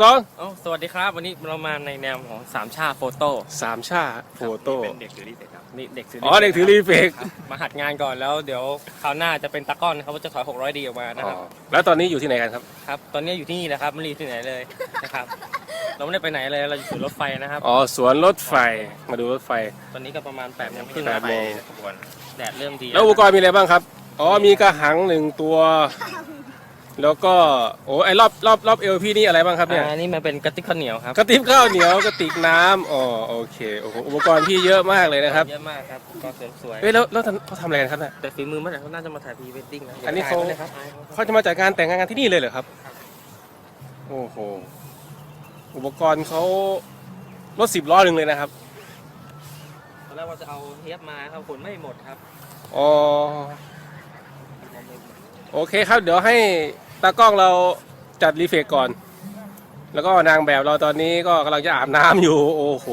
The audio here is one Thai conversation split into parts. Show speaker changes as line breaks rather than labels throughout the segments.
สอง
โอ้สวัสดีครับ วันนี้เรามาในแนวของสามชาโฟโต้
สามชาโฟโต้
เป็นเด็กถือรีเฟกครับนี่เด็กถือ
อ๋อเด็กถือรีเฟก
ครับมาหัดงานก่อนแล้วเดี๋ยวคราวหน้าจะเป็นตะกร้อนนะครับว่าจะถอย600ดีออกมานะครับ
แล้วตอนนี้อยู่ที่ไหนกันครับ
ครับ ตอนนี้อยู่ที่นี่แหละครับไม่ได้อยู่ที่ไหนเลยนะครับเราไม่ได้ไปไหนเลยเราอยู่รถไฟนะครับ
อ๋อสวนรถไฟมาดูรถไฟ
ตอนนี้ก็ประมาณ8โมงครึ่ง
แปดโมง
ขบวนแดดเริ่มดี
แล้วอุปกรณ์มีอะไรบ้างครับอ๋อมีกระหังหนึ่งตัว แล้วก็โอ้ไอรอบรอบรอบเอวพี่นี่อะไรบ้างครับเนี่ย
อ่านี่มันเป็นกระติกข้าวเหนียวครับ
กระติบข้าวเหนียวกระติกน้ำอ๋อโอเคโอ้โหอุปกรณ์พี่เยอะมากเลยนะครับ
เยอะมากครับก็เสริมสวย
เฮ้ยแล้วแล้วเขาทำอะไรกันครับเนี่ย
แต่ฝีมือเมื่อไหร่เขาน่าจะมาถ่ายพรีเวดดิ้งนะ
อันนี้เขา
ดี๋ยวถ่ยไว้ลยครับอายเขา
เขาจะมาจัดงานแต่งงานกันที่นี่เลยเหรอครับ โอ้โห อุปกรณ์เขารถสิบล้อหนึ่งเลยนะครับ
ตอนแรกว่าจะเอาเทปมาครับขนไม่หมดครับ
อ๋อ โอเคครับ เดี๋ยวให้ตากล้องเราจัดรีเฟกก่อน แล้วก็นางแบบเราตอนนี้ก็กำลังจะอาบน้ำอยู่ โอ้โห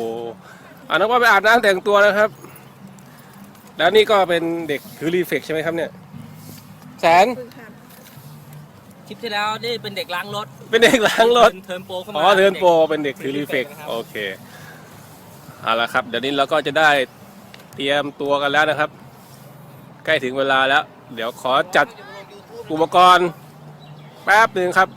อ่านักว่าไปอาบน้ำแต่งตัวนะครับ แล้วนี่ก็เป็นเด็กถือรีเฟกใช่ไหมครับเนี่ย แสน
คลิปที่แล้วนี่เป็นเด็กล้างรถ
เป็นเด็กล้างรถ
เทิร์นโปรเข้ามา
อ๋อเทิร์นโปรเป็นเด็กถือรีเฟก
นะครับ
โอเคเอาละครับ เดี๋ยวนี้เราก็จะได้เตรียมตัวกันแล้วนะครับ ใกล้ถึงเวลาแล้ว เดี๋ยวขอจัด อุปกรณ์แป๊บหนึ่งครับ